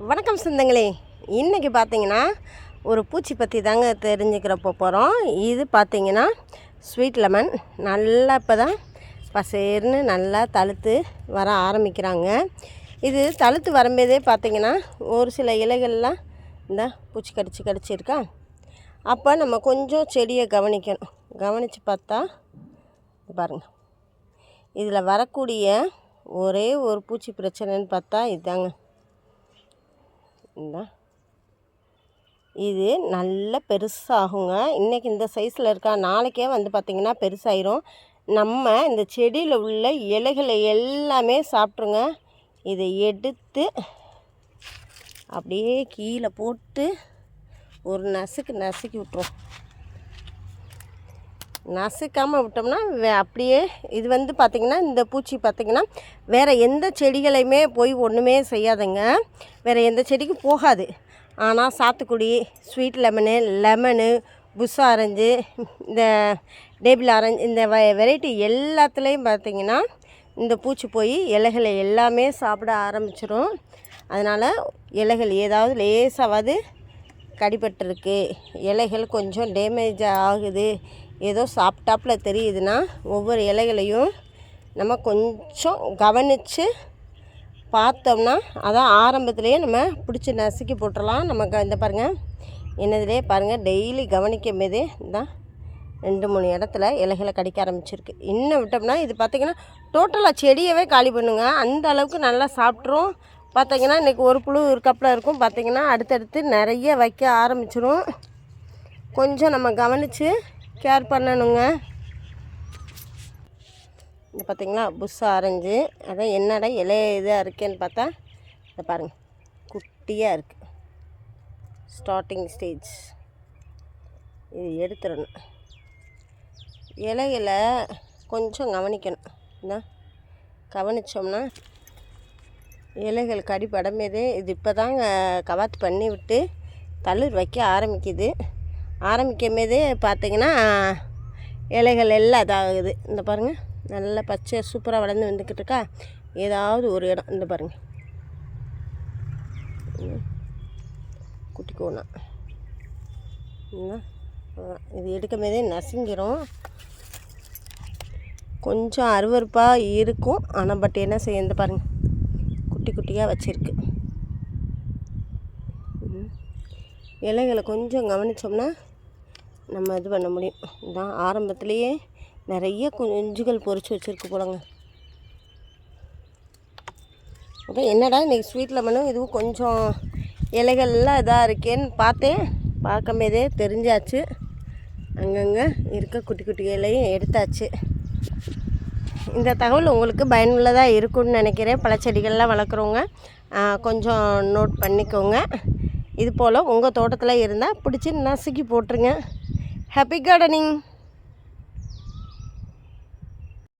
வணக்கம் சொந்தங்களே. இன்றைக்கி பார்த்தீங்கன்னா ஒரு பூச்சி பற்றி தாங்க தெரிஞ்சுக்கிறப்போ போகிறோம் இது பார்த்தீங்கன்னா ஸ்வீட் லெமன். நல்லா இப்போ தான் பசேர்னு நல்லா தழுத்து வர ஆரம்பிக்கிறாங்க. இது தழுத்து வரும்போதே பார்த்தீங்கன்னா ஒரு சில இலைகள்லாம் இந்த பூச்சி கடிச்சு கடிச்சிருக்கா அப்போ நம்ம கொஞ்சம் செடியை கவனிக்கணும். கவனித்து பார்த்தா பாருங்கள் இதில் வரக்கூடிய ஒரே ஒரு பூச்சி பிரச்சனைன்னு பார்த்தா இதுதாங்க இந்தா இது நல்ல பெருசாகுங்க. இன்றைக்கி இந்த சைஸில் இருக்கா நாளைக்கே வந்து பார்த்திங்கன்னா பெருசாயிரும். நம்ம இந்த செடியில் உள்ள இலைகளை எல்லாமே சாப்பிட்ருங்க இதை எடுத்து அப்படியே கீழே போட்டு ஒரு நசுக்கு நசுக்கி விட்ருவோம் நசுக்காமல் விட்டோம்னா வே- அப்படியே இது வந்து பார்த்திங்கன்னா இந்த பூச்சி பார்த்திங்கன்னா வேறு எந்த செடிகளையுமே போய் ஒன்றுமே செய்யாதுங்க. வேறு எந்த செடிக்கும் போகாது. ஆனால் சாத்துக்குடி sweet lemon lemon bush orange இந்த டேபிள் ஆரஞ்சு இந்த வ வெரைட்டி எல்லாத்துலேயும் பார்த்திங்கன்னா இந்த பூச்சி போய் இலைகளை எல்லாமே சாப்பிட ஆரம்பிச்சிடும் அதனால் இலைகள் ஏதாவது லேசாவது கடிபட்டிருக்கு. இலைகள் கொஞ்சம் டேமேஜ் ஆகுது. ஏதோ சாப்பிட்டாப்புல தெரியுதுன்னா ஒவ்வொரு இலைகளையும் நம்ம கொஞ்சம் கவனித்து பார்த்தோம்னா அதான் ஆரம்பத்துலேயே நம்ம பிடிச்சி நசுக்கி போட்டுடலாம். நமக்கு இந்த பாருங்கள் என்னதுலே பாருங்கள் டெய்லி கவனிக்கும் போதே தான் ரெண்டு மூணு இடத்துல இலைகளை கடிக்க ஆரம்பிச்சிருக்கு. இன்னும் விட்டோம்னா இது பார்த்திங்கன்னா டோட்டலாக செடியவே காலி பண்ணுங்க. அந்த அளவுக்கு நல்லா சாப்பிட்ரும் பார்த்திங்கன்னா இன்றைக்கி ஒரு புழு ஒரு கப்பில் இருக்கும். பார்த்தீங்கன்னா அடுத்தடுத்து நிறைய வைக்க ஆரம்பிச்சிரும். கொஞ்சம் நம்ம கவனித்து கேர் பண்ணணுங்க. இந்த பார்த்திங்களா புஷ் ஆரஞ்சு அதான் என்னடா இலை இதாக இருக்கேன்னு பார்த்தா இதை பாருங்கள் குட்டியாக இருக்குது ஸ்டார்டிங் ஸ்டேஜ் இது எடுத்துடணும். இலைகளை கொஞ்சம் கவனிக்கணும். என்ன கவனித்தோம்னா இலைகள் அடிப்படமேது இது இப்போ தாங்க கவாத்து பண்ணி விட்டு தளிர் வைக்க ஆரம்பிக்குது. ஆரம்பிக்கும் போதே பார்த்தீங்கன்னா இலைகள் எல்லாம் இதாகுது. இந்த பாருங்கள் நல்லா பச்சை சூப்பராக வளர்ந்து வந்துக்கிட்டு இருக்கா? ஏதாவது ஒரு இடம். இந்த பாருங்கள் ம். குட்டி கோணா என்ன? இது எடுக்கும் போதே நசுங்கிரும். கொஞ்சம் அருவருப்பாக இருக்கும். ஆனால் பட் என்ன செய்ய இந்த பாருங்கள் குட்டி குட்டியாக வச்சுருக்கு. ம். இலைகளை கொஞ்சம் கவனித்தோம்னா நம்ம இது பண்ண முடியும். இதுதான் ஆரம்பத்துலேயே நிறைய குஞ்சுகள் பொறிச்சு வச்சுருக்கு போலங்க. அதான் என்னடா இன்றைக்கி ஸ்வீட் லெமனும் இதுவும் கொஞ்சம் இலைகள்லாம் இதாக இருக்கேன்னு பார்த்தேன். பார்க்கும்போதே தெரிஞ்சாச்சு. அங்கங்கே இருக்க குட்டி குட்டி இலையும் எடுத்தாச்சு. இந்த தகவல் உங்களுக்கு பயனுள்ளதாக இருக்கும்னு நினைக்கிறேன். பழச்செடிகள்லாம் வளர்க்குறவங்க கொஞ்சம் நோட் பண்ணிக்கோங்க. இது போல் உங்கள் தோட்டத்தில் இருந்தால் பிடிச்சி நசுக்கி போட்டுருங்க. Happy gardening